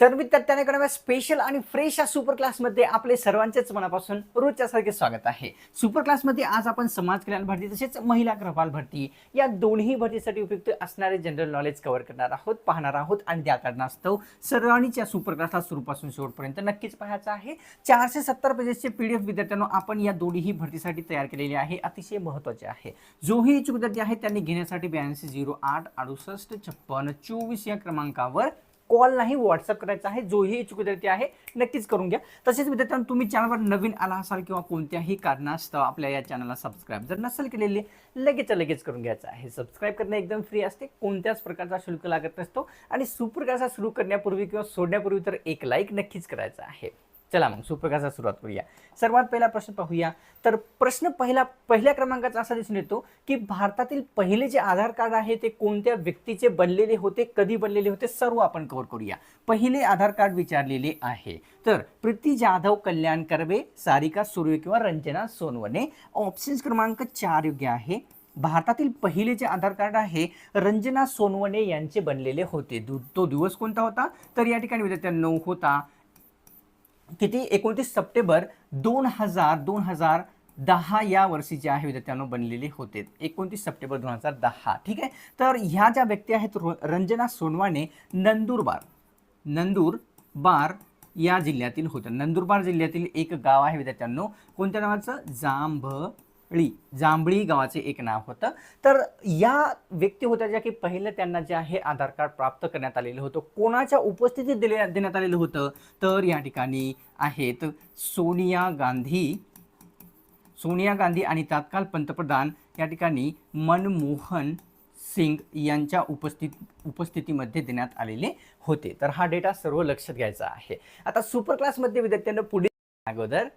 तर विद्यार्थ्यांकडे स्पेशल आणि फ्रेश या सुपर क्लासमध्ये आपले सर्वांचेच मनापासून रोजच्यासारखे स्वागत आहे. सुपर क्लासमध्ये आज आपण समाज कल्याण भरती तसेच महिला ग्रहपाल भरती या दोन्ही भरतीसाठी उपयुक्त असणारे जनरल नॉलेज कव्हर करणार आहोत पाहणार आहोत आणि त्या कारणास्तव सर्वांनीच या सुपर क्लासला सुरूपासून शेवटपर्यंत नक्कीच पाहायचं आहे. चारशे सत्तर पेजेसचे पी डी एफ विद्यार्थ्यांना आपण या दोन्ही भरतीसाठी तयार केलेले आहे. अतिशय महत्त्वाचे आहे. जोही इच्छुक विद्यार्थी आहेत त्यांनी घेण्यासाठी ब्याऐंशी झिरो आठ अडुसष्ट छप्पन चोवीस या क्रमांकावर कॉल नाही व्हॉट्सअप करायचा आहे जोही इच्छुक विद्यार्थी आहे नक्कीच करून घ्या. तसेच विद्यार्थ्यांनो तुम्ही चॅनलवर नवीन आला असाल किंवा कोणत्याही कारणास्तव आपल्या या चॅनलला सबस्क्राईब जर नसेल केलेली लगेच लगेच करून घ्यायचं आहे. सबस्क्राईब करणे एकदम फ्री असते कोणत्याच प्रकारचा शुल्क लागत नसतो. आणि सुप्रकाशा सुरू करण्यापूर्वी किंवा सोडण्यापूर्वी तर एक लाईक नक्कीच करायचा आहे. चला मग सुप्रकाशा सुरुवात करूया. सर्वात पहिला प्रश्न पाहूया. तर प्रश्न पहिला पहिल्या क्रमांकाचा असा दिसून येतो की भारतातील पहिले जे आधार कार्ड आहे ते कोणत्या व्यक्तीचे बनलेले होते कधी बनलेले होते सर्व आपण कव्हर करूया. पहिले आधार कार्ड विचारलेले आहे. तर प्रीती जाधव कल्याण कर्वे सारिका सुर्वे किंवा रंजना सोनवणे. ऑप्शन्स क्रमांक चार योग्य आहे. भारतातील पहिले जे आधार कार्ड आहे रंजना सोनवणे यांचे बनलेले होते. दु- तो दिवस कोणता होता? तर या ठिकाणी विद्यार्थ्यांना होता किती? एकोणतीस सप्टेंबर दोन हजार दोन हजार दहा या वर्षी जे आहे विद्यार्थ्यांनो बनलेले होते. एकोणतीस सप्टेंबर दोन हजार दहा. ठीक आहे? तर ह्या ज्या व्यक्ती आहेत रंजना सोनवाने नंदुरबार. नंदुरबार या जिल्ह्यातील होतं. नंदुरबार जिल्ह्यातील एक गाव आहे विद्यार्थ्यांनो. कोणत्या नावाचं? जांभ जांभळी जांभळी गावाचे एक नाव होतं. तर या व्यक्ती होत्या ज्या की पहिलं त्यांना जे आहे आधार कार्ड प्राप्त करण्यात आलेलं होतं. कोणाच्या उपस्थितीत दिले देण्यात आलेलं होतं? तर या ठिकाणी आहेत सोनिया गांधी. सोनिया गांधी आणि तात्काळ पंतप्रधान या ठिकाणी मनमोहन सिंग यांच्या उपस्थित उपस्थितीमध्ये देण्यात आलेले होते. तर हा डेटा सर्व लक्षात घ्यायचा आहे. आता सुपर क्लासमध्ये विद्यार्थ्यांना पुढे अगोदर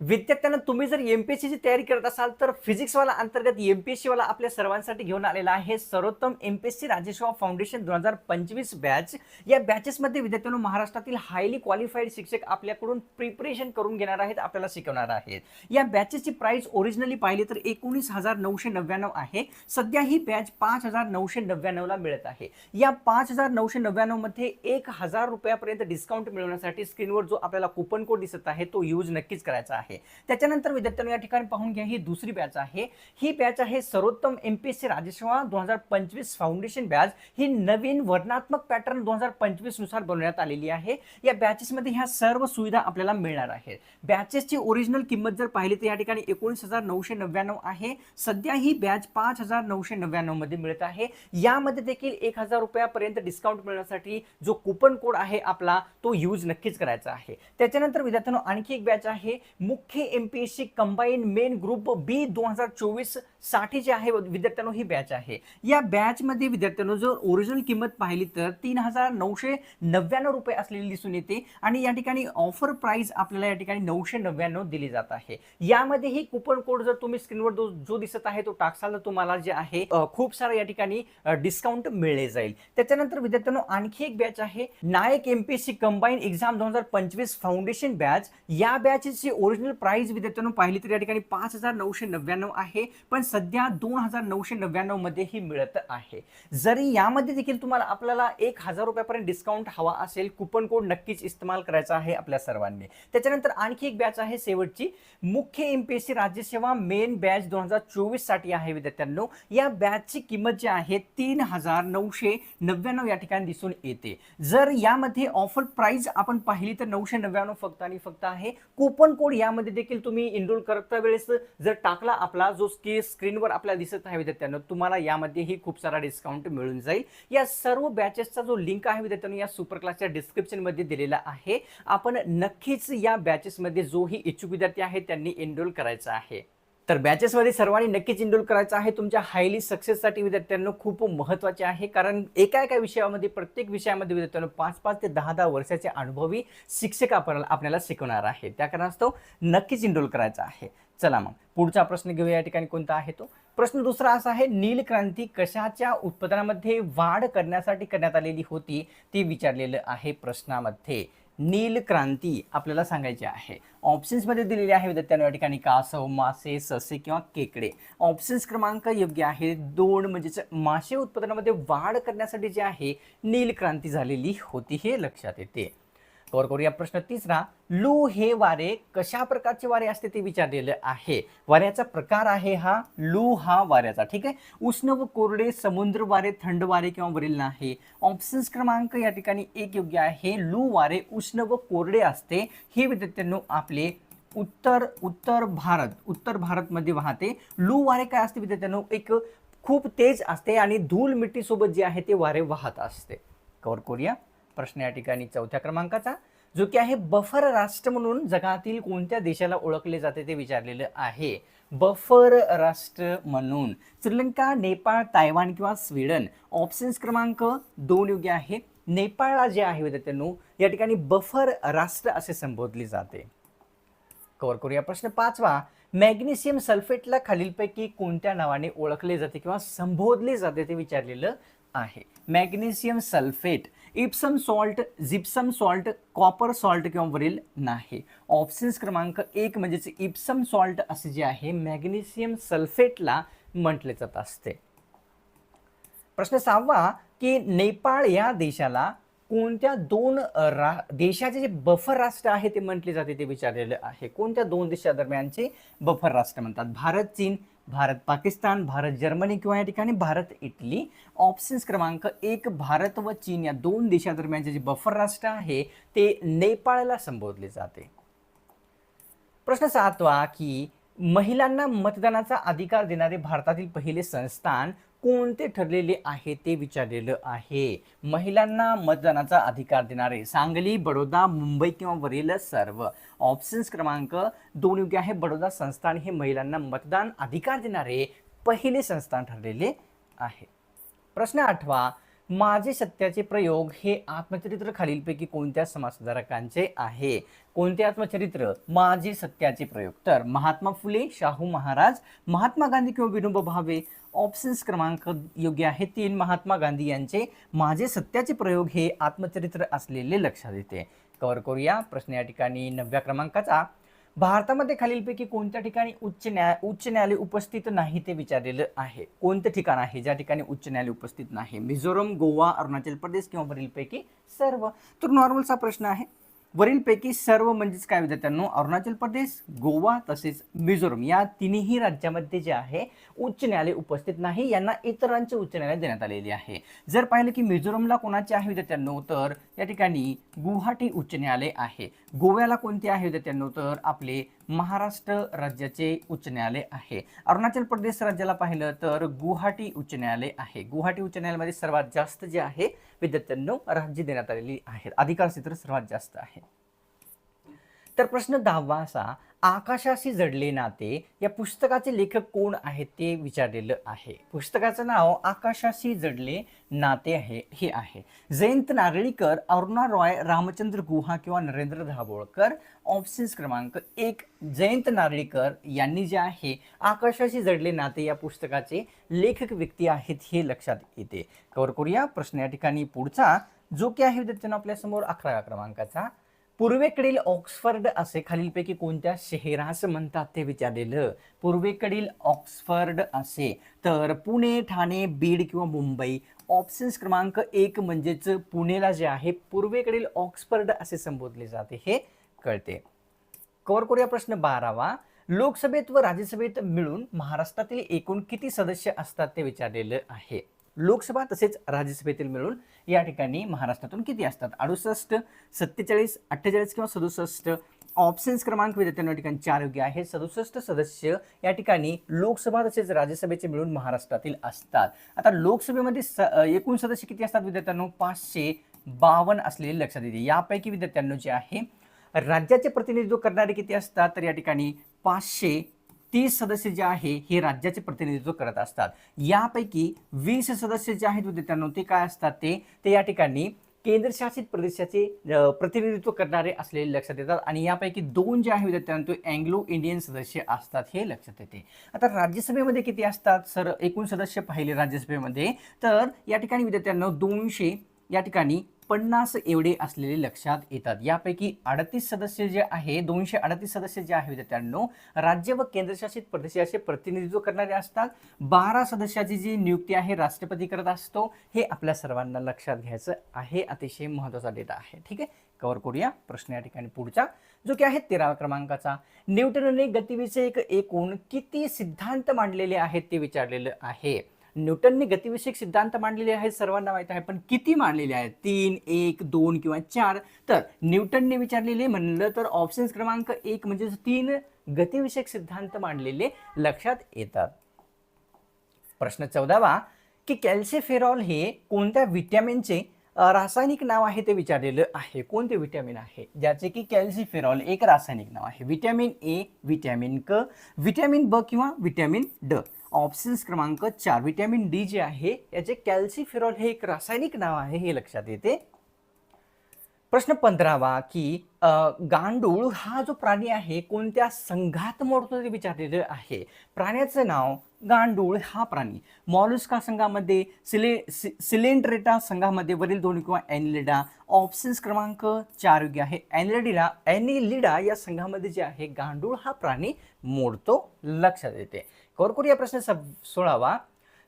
विद्यार्थ्यांना तुम्ही जर एम पी एस सीची तयारी करत असाल तर फिजिक्सवाला अंतर्गत एम पी एस सीवाला आपल्या सर्वांसाठी घेऊन आलेला आहे सर्वोत्तम M P S C Rajeshwar foundation दोन हजार पंचवीस बॅच या बॅचेसमध्ये विद्यार्थ्यांना महाराष्ट्रातील हायली क्वालिफाईड शिक्षक आपल्याकडून प्रिपरेशन करून घेणार आहेत आपल्याला शिकवणार आहेत. या बॅचेसची प्राइस ओरिजिनली पाहिली तर एकोणीस हजार नऊशे नव्याण्णव आहे. सध्या ही बॅच पाच हजार नऊशे नव्याण्णवला मिळत आहे. या पाच हजार नऊशे नव्याण्णवमध्ये एक हजार रुपयापर्यंत डिस्काउंट मिळवण्यासाठी स्क्रीनवर जो आपल्याला कुपन कोड दिसत आहे तो यूज नक्कीच करायचा आहे. त्याच्यानंतर विद्यार्थ्यांनो या ठिकाणी पाहून घ्या ही दुसरी बॅच आहे. ही बॅच आहे सर्वोत्तम M P S C Rajeshwar दोन हजार पंचवीस फाउंडेशन बॅच ही नवीन वर्णात्मक पॅटर्न दोन हजार पंचवीसनुसार बनवण्यात आलेली आहे. या बॅचेसमध्ये ह्या सर्व सुविधा आपल्याला मिळणार आहेत. बॅचेसची ओरिजिनल किंमत जर पाहिली तर या ठिकाणी एकोणीस हजार नऊशे नव्याण्णव आहे. सध्या ही बॅच पाच हजार नऊशे नव्याण्णवमध्ये मिळत आहे. यामध्ये देखील एक हजार रुपयापर्यंत डिस्काउंट मिळण्यासाठी जो कुपन कोड आहे आपला तो यूज नक्कीच करायचा आहे. त्याच्यानंतर विद्यार्थ्यांनो आणखी एक बॅच आहे. मुख्य M P S C combine main group B दोन हजार चोवीससाठी जे आहे विद्यार्थ्यांनो ही बॅच आहे. या बॅचमध्ये विद्यार्थ्यांनो जर ओरिजिनल किंमत पाहिली तर तीन हजार नऊशे नव्याण्णव रुपये असलेली दिसून येते आणि या ठिकाणी ऑफर प्राइस आपल्याला या ठिकाणी नऊशे नव्याण्णव दिली जात आहे. यामध्ये ही कुपन कोड जर तुम्ही स्क्रीनवर जो जो दिसत आहे तो टाकसाल तर तुम्हाला जे आहे खूप सारा या ठिकाणी डिस्काउंट मिळले जाईल. त्याच्यानंतर विद्यार्थ्यांनो आणखी एक बॅच आहे नायक M P S C combine exam दोन हजार पंचवीस फाउंडेशन बॅच या बॅचची ओरिजिनल प्राइस विद्यार्थ्यांनो पाहिली तर या ठिकाणी पाच हजार नऊशे नव्याण्णव आहे. पण सध्या दोन हजार नऊशे नव्याण्णवमध्ये ही मिळत आहे. जरी यामध्ये देखील तुम्हाला आपल्याला एक हजार रुपयापर्यंत डिस्काउंट हवा असेल कुपन कोड नक्कीच इस्तेमाल करायचा आहे आपल्या सर्वांनी. त्याच्यानंतर आणखी एक बॅच आहे शेवटची. मुख्य एम पी एस सी राज्यसेवा मेन बॅच दोन हजार चोवीससाठी आहे विद्यार्थ्यांनो. या बॅचची किंमत जी आहे तीन हजार नऊशे नव्याण्णव या ठिकाणी दिसून येते. जर यामध्ये ऑफर प्राइस आपण पाहिली तर नऊशे नव्याण्णव फक्त आणि फक्त आहे. कुपन कोड यामध्ये देखील तुम्ही इनरोल करता वेळेस जर टाकला आपला जो की स्क्रीनवर आपल्याला दिसत आहे विद्यार्थ्यांनो तुम्हाला यामध्येही खूप सारा डिस्काउंट मिळून जाईल. या सर्व बॅचेसचा जो लिंक आहे विद्यार्थ्यांनो या सुपर क्लासच्या डिस्क्रिप्शनमध्ये दिलेला आहे. आपण नक्कीच या बॅचेसमध्ये जोही इच्छुक विद्यार्थी आहे त्यांनी एनरोल करायचा आहे. तर बॅचेसमध्ये सर्वांनी नक्कीच इनरोल करायचं आहे. तुमच्या हायली सक्सेससाठी विद्यार्थ्यांना खूप महत्त्वाचे आहे. कारण एका एका विषयामध्ये प्रत्येक विषयामध्ये विद्यार्थ्यांना पाच पाच ते दहा दहा वर्षाचे अनुभवी शिक्षक आपण आपल्याला शिकवणार आहे त्या कारणास्तव नक्कीच इनरोल करायचा आहे. चला मग पुढचा प्रश्न घेऊया. या ठिकाणी कोणता आहे तो? प्रश्न दुसरा असा आहे नील क्रांती कशाच्या उत्पादनामध्ये वाढ करण्यासाठी करण्यात आलेली होती? ती विचारलेलं आहे प्रश्नामध्ये. नील क्रांती आपल्याला सांगायची आहे. ऑप्शन्समध्ये दिलेले आहे विद्यार्थ्यांना या ठिकाणी कासव मासे ससे किंवा केकडे. ऑप्शन्स क्रमांक योग्य आहे दोन म्हणजेच मासे उत्पादनामध्ये वाढ करण्यासाठी जे आहे नील क्रांती झालेली होती हे लक्षात येते. कवर करूया. प्रश्न तिसरा लू हे वारे कशा प्रकारचे वारे असते ते विचारलेलं आहे? वाऱ्याचा प्रकार आहे हा लू हा वाऱ्याचा. ठीक आहे? उष्ण व कोरडे समुद्र वारे थंड वारे किंवा वरील नाही. ऑप्शन्स क्रमांक या ठिकाणी एक योग्य आहे. लू वारे उष्ण व कोरडे असते. हे विद्यार्थ्यांनो आपले उत्तर उत्तर भारत उत्तर भारतमध्ये वाहते. लू वारे काय असते विद्यार्थ्यांनो? एक खूप तेज असते आणि धूल मिट्टीसोबत जे आहे ते वारे वाहत असते. कवर करूया. प्रश्न या ठिकाणी चौथ्या क्रमांकाचा जो की आहे बफर राष्ट्र म्हणून जगातील कोणत्या देशाला ओळखले जाते ते विचारलेलं आहे. बफर राष्ट्र म्हणून श्रीलंका नेपाळ तायवान किंवा स्वीडन ऑप्शन्स क्रमांक दोन योग्य आहे नेपाळला जे आहे विद्यार्थ्यांनो या ठिकाणी बफर राष्ट्र असे संबोधले जाते. कवर करूया प्रश्न पाचवा. मॅग्नेशियम सल्फेटला खालीलपैकी कोणत्या नावाने ओळखले जाते किंवा संबोधले जाते ते विचारलेलं आहे. Magnesium sulphate Epsom salt gypsum salt copper salt किंवा वरील नाही. ऑप्शन्स क्रमांक एक म्हणजेच इप्सम सॉल्ट असे जे आहे मॅग्नेशियम सल्फेटला म्हटले जात असते. प्रश्न सहावा की नेपाळ या देशाला कोणत्या दोन रा देशाचे जे बफर राष्ट्र आहे ते म्हटले जाते ते विचारलेलं आहे. कोणत्या दोन देशादरम्यानचे बफर राष्ट्र म्हणतात? भारत चीन भारत पाकिस्तान भारत जर्मनी किंवा या ठिकाणी भारत इटली. ऑप्शन्स क्रमांक एक भारत व चीन या दोन देशादरम्यानचे जे बफर राष्ट्र आहे ते नेपाळला संबोधले जाते. प्रश्न सातवा की महिलांना मतदानाचा अधिकार देणारे भारतातील पहिले संस्थान कोणते ठरलेले आहे ते विचारलेलं आहे. महिलांना मतदानाचा अधिकार देणारे सांगली बडोदा मुंबई किंवा वरील सर्व. ऑप्शन्स क्रमांक दोन योग्य आहे. बडोदा संस्थान हे महिलांना मतदान अधिकार देणारे पहिले संस्थान ठरलेले आहे. प्रश्न आठवा माझे सत्याचे प्रयोग हे आत्मचरित्र खालीलपैकी कोणत्या समाजसुधारकांचे आहे? कोणते आत्मचरित्र? माझे सत्याचे प्रयोग. तर महात्मा फुले शाहू महाराज महात्मा गांधी किंवा विनोबा भावे ऑप्शन्स क्रमांक योग्य आहे तीन. महात्मा गांधी यांचे माझे सत्याचे प्रयोग हे आत्मचरित्र असलेले लक्षात येते. कवर करूया. प्रश्न या ठिकाणी नवव्या क्रमांकाचा. भारतामध्ये खालीलपैकी कोणत्या ठिकाणी उच्च न्याय उच्च न्यायालय उपस्थित नाही ते विचारलेलं आहे? कोणतं ठिकाण आहे ज्या ठिकाणी उच्च न्यायालय उपस्थित नाही? मिझोरम गोवा अरुणाचल प्रदेश किंवा वरीलपैकी सर्व? तर नॉर्मलचा प्रश्न आहे. वरीलपैकी सर्व म्हणजेच काय विद्यार्थ्यांनो? अरुणाचल प्रदेश गोवा तसेच मिझोरम या तिन्ही राज्यामध्ये जे आहे उच्च न्यायालय उपस्थित नाही. यांना इतरांचे उच्च न्यायालय देण्यात आलेले आहे. जर पाहिलं की मिझोरमला कोणाचे आहे विद्यार्थ्यांनो? तर या ठिकाणी गुवाहाटी उच्च न्यायालय आहे. गोव्याला कोणते आहे विद्यार्थ्यांनो तर आपले महाराष्ट्र राज्याचे उच्च न्यायालय आहे. अरुणाचल प्रदेश राज्याला पाहिलं तर गुवाहाटी उच्च न्यायालय आहे. गुवाहाटी उच्च न्यायालयामध्ये सर्वात जास्त जे आहे विद्यार्थ्यांनो राज्य देण्यात आलेली आहेत. अधिकार क्षेत्र सर्वात जास्त आहे. तर प्रश्न दहावा असा आकाशाशी जडले नाते या पुस्तकाचे लेखक कोण आहेत ते विचारलेलं आहे. पुस्तकाचं नाव आकाशाशी जडले नाते आहे हे आहे. जयंत नारळीकर अरुणा रॉय रामचंद्र गुहा किंवा नरेंद्र दाभोळकर ऑप्शन्स क्रमांक एक जयंत नारळीकर यांनी जे आहे आकाशाशी जडले नाते या पुस्तकाचे लेखक व्यक्ती आहेत हे लक्षात येते. कवर करूया प्रश्न या ठिकाणी पुढचा. जो की आहे विद्यार्थ्यांना आपल्यासमोर अकराव्या क्रमांकाचा. पूर्वेकडील ऑक्सफर्ड असे खालीलपैकी कोणत्या शहरास म्हणतात ते विचारलेलं? पूर्वेकडील ऑक्सफर्ड असे. तर पुणे ठाणे बीड किंवा मुंबई. ऑप्शन्स क्रमांक एक म्हणजेच पुणेला जे आहे पूर्वेकडील ऑक्सफर्ड असे संबोधले जाते हे कळते. कवर करूया प्रश्न बारावा. लोकसभेत व राज्यसभेत मिळून महाराष्ट्रातील एकूण किती सदस्य असतात ते विचारलेलं आहे? लोकसभा तसेच राज्यसभेतील मिळून या ठिकाणी महाराष्ट्रातून किती असतात? अडुसष्ट सत्तेचाळीस अठ्ठेचाळीस किंवा सदुसष्ट? ऑप्शन्स क्रमांक विद्यार्थ्यांना ठिकाणी चार योग्य आहे. सदुसष्ट सदस्य या ठिकाणी लोकसभा तसेच राज्यसभेचे मिळून महाराष्ट्रातील असतात. आता लोकसभेमध्ये स एकूण सदस्य किती असतात विद्यार्थ्यांनो? पाचशे बावन्न असलेले लक्षात येते. यापैकी विद्यार्थ्यांनो जे आहे राज्याचे प्रतिनिधित्व करणारे किती असतात? तर या ठिकाणी पाचशे तीस सदस्य जे आहे हे राज्याचे प्रतिनिधित्व करत असतात. यापैकी वीस सदस्य जे आहेत विद्यार्थ्यांनो ते काय असतात ते? ते या ठिकाणी केंद्रशासित प्रदेशाचे प्रतिनिधित्व करणारे असलेले लक्षात येतात आणि यापैकी दोन जे आहे विद्यार्थ्यांनो ते अँग्लो इंडियन सदस्य असतात हे लक्षात येते. आता राज्यसभेमध्ये किती असतात? सर एकूण सदस्य पाहिले राज्यसभेमध्ये. तर या ठिकाणी विद्यार्थ्यांनो दोनशे या ठिकाणी पन्नास एवढे असलेले लक्षात येतात. यापैकी अडतीस सदस्य जे आहे दोनशे अडतीस सदस्य जे आहे विद्यार्थ्यांनो राज्य व केंद्रशासित प्रदेशाचे प्रतिनिधित्व करणारे असतात. बारा सदस्याची जी नियुक्ती आहे राष्ट्रपती करत असतो हे आपल्या सर्वांना लक्षात घ्यायचं आहे. अतिशय महत्त्वाचा डेटा आहे. ठीक आहे? कव्हर करूया प्रश्न या ठिकाणी पुढचा. जो की आहे तेराव्या क्रमांकाचा. न्यूटनने गतिविषयक एकूण किती सिद्धांत मांडलेले आहेत ते विचारलेलं आहे. न्यूटनने गतिविषयक सिद्धांत मांडलेले आहेत सर्वांना माहीत आहे पण किती मांडलेले आहेत? तीन एक दोन किंवा चार? तर न्यूटनने विचारलेले म्हणलं तर ऑप्शन्स क्रमांक एक म्हणजे तीन गतिविषयक सिद्धांत मांडलेले लक्षात येतात. प्रश्न चौदावा की कॅल्सिफेरॉल हे कोणत्या विटॅमिनचे रासायनिक नाव आहे ते विचारलेलं आहे. कोणते विटॅमिन आहे? ज्याचे की कॅल्सिफेरॉल एक रासायनिक नाव आहे. विटॅमिन ए विटॅमिन क विटॅमिन ब किंवा विटॅमिन ड. ऑप्शन्स क्रमांक चार व्हिटॅमिन डी जे आहे याचे कॅल्सिफेरॉल हे एक रासायनिक नाव आहे हे लक्षात येते. प्रश्न पंधरावा की गांडूळ हा जो प्राणी आहे कोणत्या संघात मोडतो ते विचारलेलं आहे. प्राण्याचं नाव गांडूळ हा प्राणी. मॉलुस्का संघामध्ये सिले सि सिलेंड्रेटा संघामध्ये वरील दोन किंवा ॲनिलिडा ऑप्शन्स क्रमांक चार योग्य आहे. ॲनिलिडा ॲनिलिडा या संघामध्ये जे आहे गांडूळ हा प्राणी मोडतो लक्षात येते. कवर करूया प्रश्न सब सोळावा.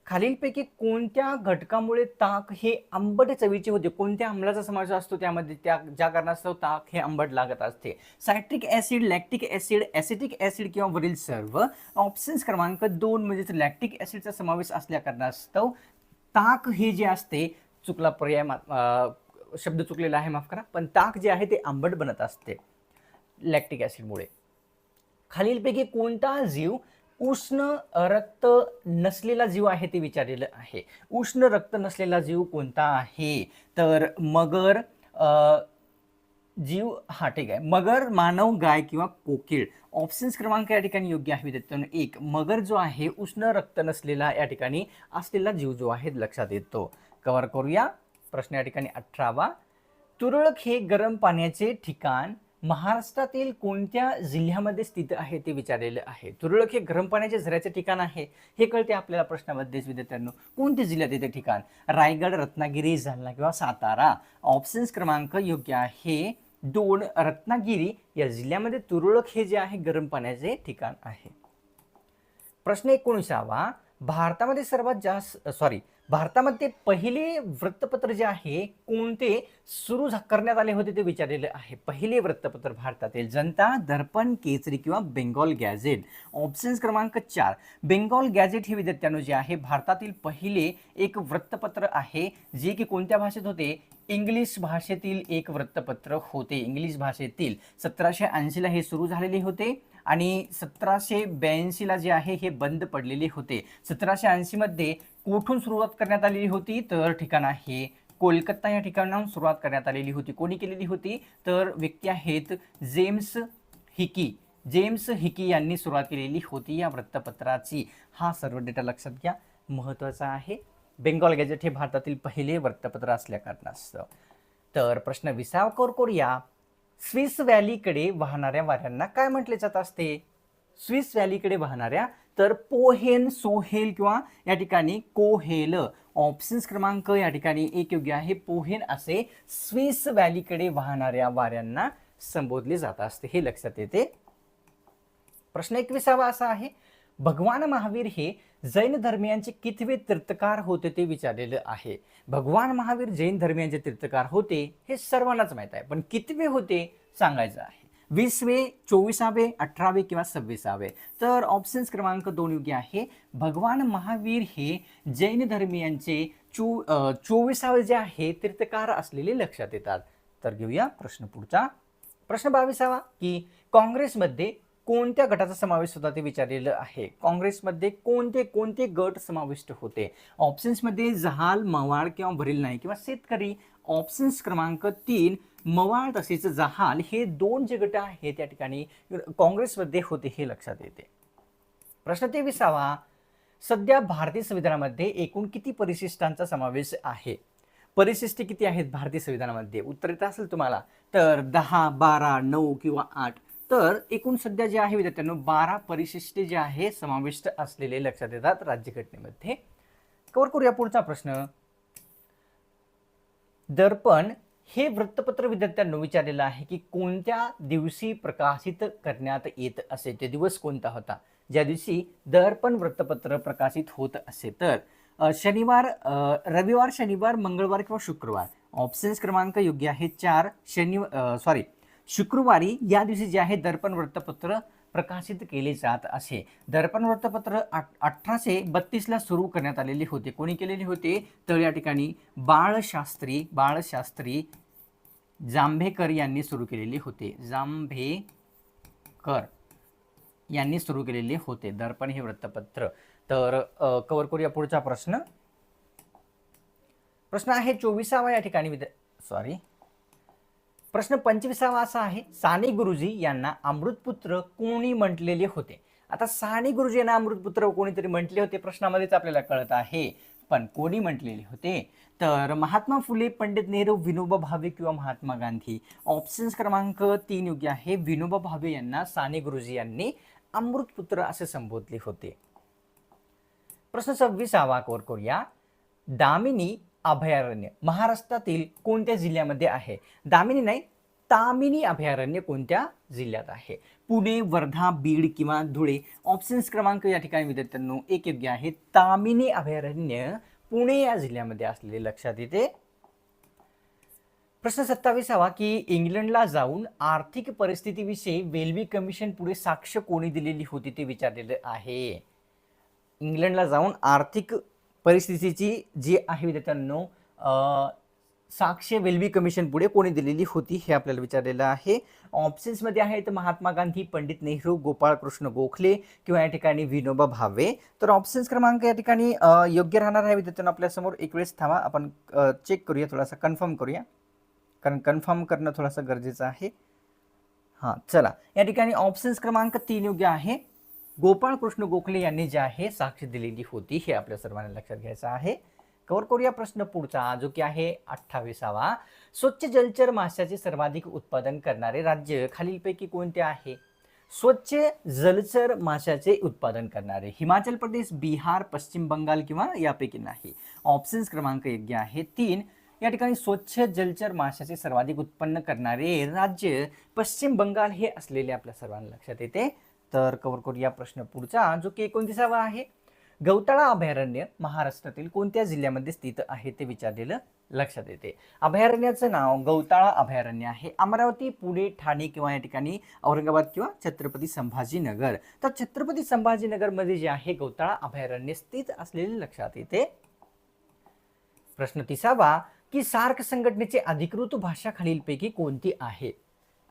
खालीलपैकी कोणत्या घटकामुळे ताक हे आंबट चवीचे होते? कोणत्या आम्लाचा समावेश असतो? त्यामध्ये त्या ज्या कारणास्तव ताक हे आंबट लागत असते. Citric acid lactic acid acetic acid किंवा वरील सर्व. ऑप्शन्स क्रमांक दोन म्हणजेच लॅक्टिक ॲसिडचा समावेश असल्या कारणास्तव ताक हे जे असते चुकला पर्याय मा- शब्द चुकलेला आहे माफ करा. पण ताक जे आहे ते आंबट बनत असते लॅक्टिक ॲसिडमुळे खालीलपैकी कोणता जीव उष्ण रक्त नसलेला जीव आहे ते विचारलेलं आहे. उष्ण रक्त नसलेला जीव कोणता आहे? तर मगर जीव हा ठीक आहे. मगर मानव गाय किंवा कोकिळ. ऑप्शन्स क्रमांक या ठिकाणी योग्य आहे विद्यार्थ्यांनो एक मगर जो आहे उष्ण रक्त नसलेला या ठिकाणी असलेला जीव जो आहे लक्षात येतो. कव्हर करूया. प्रश्न या ठिकाणी अठरावा. तुरळक हे गरम पाण्याचे ठिकाण महाराष्ट्रातील कोणत्या जिल्ह्यामध्ये स्थित आहे ते विचारलेलं आहे? तुरळक हे गरम पाण्याचे झऱ्याचे ठिकाण आहे. हे कळते आपल्याला प्रश्नामध्येच विद्यार्थ्यांनो. कोणते जिल्ह्यात येते ठिकाण? रायगड रत्नागिरी जालना किंवा सातारा? ऑप्शन्स क्रमांक योग्य आहे. दोन रत्नागिरी. या जिल्ह्यामध्ये तुरळक हे जे आहे गरम पाण्याचे ठिकाण आहे. प्रश्न एकोणीसावा. भारतामध्ये सर्वात जास्त सॉरी भारतामध्ये पहिले वृत्तपत्र जे आहे कोणते? सुरू झा- करण्यात आले होते ते विचारलेले आहे. पहिले वृत्तपत्र भारतातील जनता दर्पण केसरी किंवा बेंगॉल गॅझेट. ऑप्शन्स क्रमांक चार. बेंगॉल गॅझेट हे विद्यार्थ्यांनो जे आहे भारतातील पहिले एक वृत्तपत्र आहे जे की कोणत्या भाषेत होते? इंग्लिश भाषेतील एक वृत्तपत्र होते. इंग्लिश भाषेतील सतराशे ऐंशीला हे सुरू झालेले होते आणि सतराशे ब्याऐंशीला जे आहे हे बंद पडलेले होते. सतराशे ऐंशीमध्ये कुठून सुरुवात करण्यात आलेली होती तर ठिकाण आहे कोलकाता. या ठिकाणाहून सुरुवात करण्यात आलेली होती. कोणी केलेली होती? तर व्यक्ती आहेत जेम्स हिकी. जेम्स हिकी यांनी सुरुवात केलेली होती या वृत्तपत्राची. हा सर्व डेटा लक्षात घ्या. महत्त्वाचा आहे. बेंगॉल गॅजेट हे भारतातील पहिले वृत्तपत्र असल्याकारणास्तव तर प्रश्न विसाव कोर या स्विस व्हॅलीकडे वाहणाऱ्या वाऱ्यांना काय म्हटले जात असते? स्विस व्हॅलीकडे वाहणाऱ्या तर पोहेन सोहेल किंवा या ठिकाणी कोहेल. ऑप्शन्स क्रमांक या ठिकाणी एक योग्य आहे. पोहेन असे स्विस व्हॅलीकडे वाहणाऱ्या वाऱ्यांना संबोधले जात असते. हे लक्षात येते. प्रश्न एकविसावा असा आहे. भगवान महावीर हे जैन धर्मियांचे कितवे तीर्थकार होते ते विचारलेलं आहे. भगवान महावीर जैन धर्मियांचे तीर्थकार होते हे सर्वांनाच माहीत आहे. पण कितवे होते? सांगायचं आहे. वीसवे चोवीसावे अठरावे किंवा सव्वीसावे. तर ऑप्शन्स क्रमांक दोन योग्य आहे. भगवान महावीर हे जैन धर्मियांचे चो चोवीसावे जे आहे तीर्थकार असलेले लक्षात येतात. तर घेऊया प्रश्न पुढचा. प्रश्न बावीसावा की काँग्रेसमध्ये कोणत्या गटाचा समावेश होता ते विचारलेलं आहे. काँग्रेसमध्ये कोणते कोणते गट समाविष्ट होते? ऑप्शन्समध्ये जहाल मवाळ किंवा भरील नाही किंवा शेतकरी. ऑप्शन्स क्रमांक तीन मवाळ तसेच जहाल हे दोन जे गट आहेत त्या ठिकाणी काँग्रेसमध्ये होते हे लक्षात येते. प्रश्न तेविसावा सध्या भारतीय संविधानामध्ये एकूण किती परिशिष्टांचा समावेश आहे? परिशिष्टे किती आहेत भारतीय संविधानामध्ये? उत्तर येत असेल तुम्हाला. तर दहा बारा नऊ किंवा आठ. तर एकूण सध्या जे आहे विद्यार्थ्यांनो बारा परिशिष्टे जे आहे समाविष्ट असलेले लक्षात येतात राज्यघटनेमध्ये. कवर करूया पुढचा प्रश्न. दर्पण हे वृत्तपत्र विद्यार्थ्यांना विचारलेलं आहे की कोणत्या दिवशी प्रकाशित करण्यात येत असे? ते दिवस कोणता होता? ज्या दिवशी दर्पण वृत्तपत्र प्रकाशित होत असे. तर शनिवार रविवार शनिवार मंगळवार किंवा शुक्रवार ऑप्शन्स क्रमांक योग्य आहे चार. शनिवार सॉरी शुक्रवारी या दिवशी जे आहे दर्पण वृत्तपत्र प्रकाशित केले जात असे. दर्पण वृत्तपत्र आठ- अठराशे बत्तीसला सुरू करण्यात आलेले होते. कोणी केलेले होते? तर या ठिकाणी बाळशास्त्री बाळशास्त्री जांभेकर यांनी सुरू केलेले होते. जांभेकर यांनी सुरू केलेले होते दर्पण हे वृत्तपत्र. तर कवर करूया पुढचा प्रश्न. प्रश्न आहे चोवीसावा या ठिकाणी विद्या सॉरी प्रश्न पंचवीसावा असा आहे साने गुरुजी यांना अमृतपुत्र कोणी म्हटलेले होते? आता साने गुरुजी यांना अमृतपुत्र कोणीतरी म्हटले होते? प्रश्नामध्येच आपल्याला कळत आहे. पण कोणी म्हटलेले होते? तर महात्मा फुले पंडित नेहरू विनोबा भावे किंवा महात्मा गांधी. ऑप्शन्स क्रमांक तीन योग्य आहे. विनोबा भावे यांना साने गुरुजी यांनी अमृतपुत्र असे संबोधले होते. प्रश्न सव्वीसावा कोर करूया? दामिनी अभयारण्य. महाराष्ट्रातील कोणत्या जिल्ह्यामध्ये आहे? दामिनी नाही तामिनी अभयारण्य कोणत्या जिल्ह्यात आहे? पुणे वर्धा बीड किंवा धुळे. ऑप्शन्स क्रमांक या ठिकाणी विद्यार्थ्यांनो एक योग्य आहे तामिनी अभयारण्य पुणे या जिल्ह्यामध्ये असलेले लक्षात येते. प्रश्न सत्तावीसावा की इंग्लंडला जाऊन आर्थिक परिस्थितीविषयी वेल्वी कमिशन पुढे साक्ष कोणी दिलेली होती ते विचारलेलं आहे. इंग्लंडला जाऊन आर्थिक परिस्थितीची जी आहे विद्यार्थ्यांनो साक्ष वेल्बी कमिशन पुढे कोणी दिलेली होती हे आपल्याला विचारलेलं आहे. ऑप्शन्समध्ये आहेत महात्मा गांधी पंडित नेहरू गोपाळकृष्ण गोखले किंवा या ठिकाणी विनोबा भावे. तर ऑप्शन्स क्रमांक या ठिकाणी योग्य राहणार आहे विद्यार्थ्यांना आपल्यासमोर. एक वेळेस थांबा आपण चेक करूया थोडासा कन्फर्म करूया. कारण कन्फर्म करणं थोडंसं गरजेचं आहे. हां चला. या ठिकाणी ऑप्शन्स क्रमांक तीन योग्य आहे. गोपाळकृष्ण गोखले यांनी जे आहे साक्ष दिलेली होती हे आपल्या सर्वांना लक्षात घ्यायचं आहे. कवर करूया प्रश्न पुढचा. जो की आहे अठ्ठावीसावा. स्वच्छ जलचर माशाचे सर्वाधिक उत्पादन करणारे राज्य खालीलपैकी कोणते आहे? स्वच्छ जलचर माशाचे उत्पादन करणारे हिमाचल प्रदेश बिहार पश्चिम बंगाल किंवा यापैकी नाही. ऑप्शन्स क्रमांक योग्य आहे तीन. या ठिकाणी स्वच्छ जलचर माशाचे सर्वाधिक उत्पन्न करणारे राज्य पश्चिम बंगाल हे असलेले आपल्या सर्वांना लक्षात येते. तर कवर करूया प्रश्न पुढचा जो की एकोणतीसावा आहे. गौताळा अभयारण्य महाराष्ट्रातील कोणत्या जिल्ह्यामध्ये स्थित आहे ते विचारलेलं लक्षात येते. अभयारण्याचं नाव गौताळा अभयारण्य आहे. अमरावती पुणे ठाणे किंवा या ठिकाणी औरंगाबाद किंवा छत्रपती संभाजीनगर. तर छत्रपती संभाजीनगरमध्ये जे आहे गौताळा अभयारण्य स्थित असलेले लक्षात येते. प्रश्न तिसावा की सार्क संघटनेची अधिकृत भाषा खालीलपैकी कोणती आहे?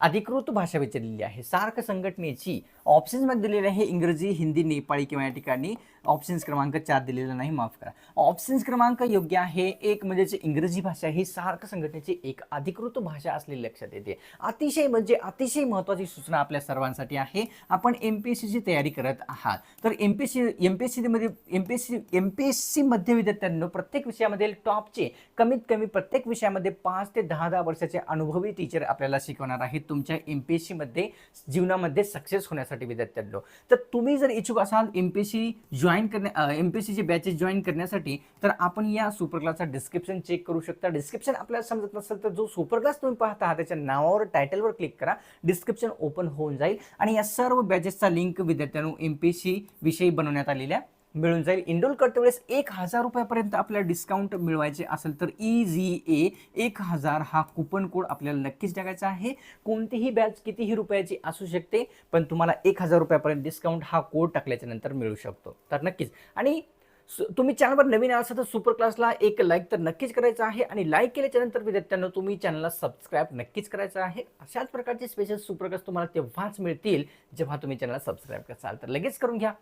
अधिकृत भाषा विचारलेली आहे. सार्क संघटनेची ऑप्शन्समध्ये दिलेले आहे. इंग्रजी हिंदी नेपाळी किंवा या ठिकाणी ऑप्शन्स क्रमांक चार दिलेला नाही. माफ करा. ऑप्शन्स क्रमांक योग्य आहे. एक म्हणजे इंग्रजी भाषा ही सार्क संघटनेची एक अधिकृत भाषा असलेली लक्षात येते. अतिशय म्हणजे अतिशय महत्त्वाची सूचना आपल्या सर्वांसाठी आहे. आपण एम पी एस सीची तयारी करत आहात. तर M P S C M P S सीमध्ये M P S C M P S सीमध्ये विद्यार्थ्यांना प्रत्येक विषयामध्ये टॉपचे कमीत कमी प्रत्येक विषयामध्ये पाच ते दहा दहा वर्षाचे अनुभवी टीचर आपल्याला शिकवणार आहेत. तुमच्या एम पी एस सीमध्ये जीवनामध्ये सक्सेस होण्यासाठी विद्यार्थ्यांनो तर तुम्ही जर इच्छुक असाल M P S C join करण्या एम पी एस सीचे बॅचेस जॉईन करण्यासाठी तर आपण या सुपर क्लासचा डिस्क्रिप्शन चेक करू शकता. डिस्क्रिप्शन आपल्याला समजत नसेल तर जो सुपर क्लास तुम्ही पाहता आहात त्याच्या नावावर टायटलवर क्लिक करा. डिस्क्रिप्शन ओपन होऊन जाईल. आणि या सर्व बॅचेसचा लिंक विद्यार्थ्यांनो एम पी एस सी विषयी बनवण्यात आलेल्या मिळून जाईल. इंडोल करते वेळेस एक हजार रुपयापर्यंत आपल्याला डिस्काउंट मिळवायचे असेल तर ई झी ए एक हजार हा कुपन कोड आपल्याला नक्कीच टाकायचा आहे. कोणतीही बॅच कितीही रुपयाची असू शकते पण तुम्हाला एक हजार रुपयापर्यंत डिस्काउंट हा कोड टाकल्याच्या नंतर मिळू शकतो. तर नक्कीच. आणि सु- तुम्ही चॅनलवर नवीन असाल तर सुपर क्लासला एक लाईक तर नक्कीच करायचं आहे. आणि लाईक केल्याच्यानंतर विद्यार्थ्यांना तुम्ही चॅनलला सबस्क्राईब नक्कीच करायचं आहे. अशाच प्रकारचे स्पेशल सुपर क्लास तुम्हाला तेव्हाच मिळतील जेव्हा तुम्ही चॅनलला सबस्क्राईब कराल. तर लगेच करून घ्या.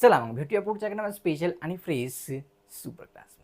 चला मग भेटूया पुढच्या स्पेशल आणि फ्रेश सुपर क्लास